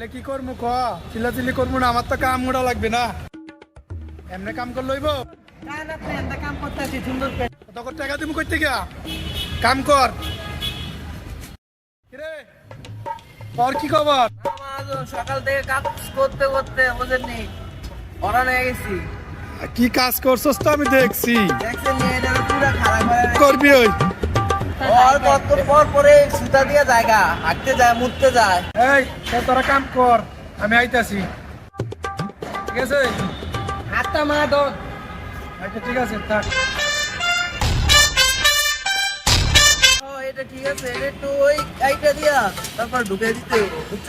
রে কি করব ক চিল্লা চিল্লি করব না আমার তো কাম মোড়া লাগবে না এমনি কাম করে লইব কাম করতেছি সুন্দর তখন টাকা দিব কই থেকে কাম কর কিরে তোর কি খবর সকাল থেকে কাজ করতে করতে বুঝেননি অরান হয়ে গেছি কি কাজ করছস তো আমি দেখছি। করবি ওই। পর পরে সুতা দিয়ে জায়গা হাঁটতে যায় মুততে যায়। এই তোরা কাম কর আমি আইতাছি। ঠিক আছে? হাতটা মা দন আচ্ছা ঠিক আছে থাক। ও এটা ঠিক আছে এটা একটু ওই আইটা দিয়া তারপর ঢুকে দিতে বুঝছ?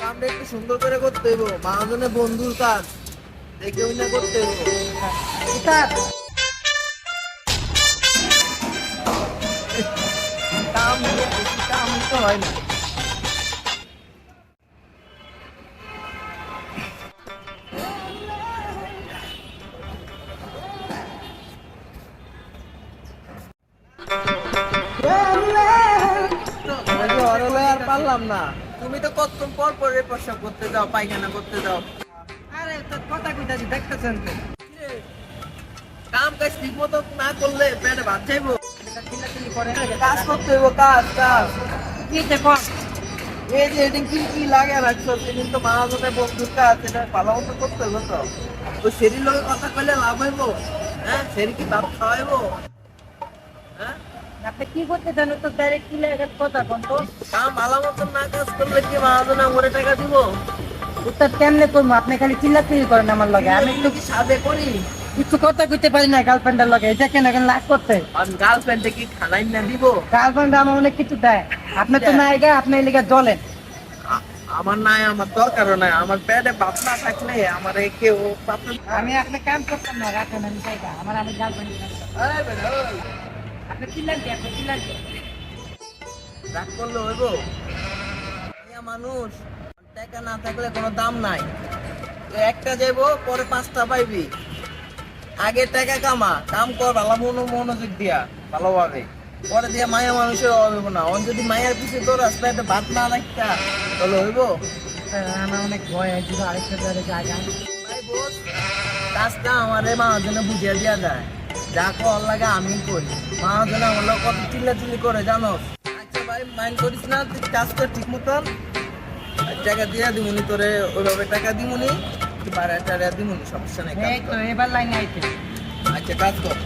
কামটা একটু সুন্দর করে করতে হইব মহাজনে বন্ধুর কাজ। দেখে না করতে হয় না। পারলাম না। তুমি তো কত পর পর প্রস্রাব করতে যাও পায়খানা করতে যাও। কথা কইতাছি দেখতেছেন তো। কাম কাজ ঠিক মতো না করলে পেটে ভাত চাইব কাজ করতে হইব কাজ কাজ। কি দেখো এই যে এটা কি কি লাগে রাখছো সেদিন তো মহাজনের বন্ধুর কাজ এটা ভালো মতো করতে হইব তো। তো সেরির লোকের কথা কইলে লাভ হইব। হ্যাঁ সেরি কি ভাত খাওয়াইবো হ্যাঁ? আপনি কি করতে চান তো ডাইরেক্ট কি লাগে কথা কোন তো। কাম ভালো না কাজ করলে কি মহাজন আমরে টাকা দিব? কেমনে করব? আপনি খালি করেন আমার লগে। আমি একটু সাদে করি? কিছু কথা কইতে পারি না গার্লফ্রেন্ডের লগে। এটা কেন লাগ করতে। গার্লফ্রেন্ডে কি খানাই না দিব? গার্লফ্রেন্ড আমার অনেক কিছু দেয়। আপনি তো আপনি এই লিগে জ্বলেন। আমার নাই আমার দরকারও নাই। আমার পেটে বাপ না থাকলে আমার কেউ আমি আপনি কাম করতাম না রাখেন আমি চাইটা আমার আমি গার্লফ্রেন্ড আপনি চিল্লান আপনি চিল্লান রাগ করলে হইব? মানুষ। টাকা না থাকলে কোনো দাম নাই। একটা যাইবো পরে পাঁচটা পাইবি। আগে টাকা কামা কাম কর ভালো মনো মনোযোগ দিয়া ভালোভাবে। পরে দিয়া মায়া মানুষের অভাব না। অন যদি মায়ের পিছে তোর একটা ভাত না রাখতা তাহলে হইব? আমার অনেক ভয় আছে আরেকটা জায়গা কাজটা আমারে মহাজনে বুঝিয়ে দেওয়া যায় যা কর লাগে আমি করি। মহাজনে আমার কত চিল্লা চিল্লি করে জানো? আচ্ছা ভাই মাইন্ড করিস না তুই কাজ ঠিক মতন টাকা দিয়ে দিমুনি তোরে ওইভাবে টাকা দিমুনি বাড়ায় টাড়া দিমুনি সমস্যা নেই। এবার লাইনে আইতে আচ্ছা কাজ কর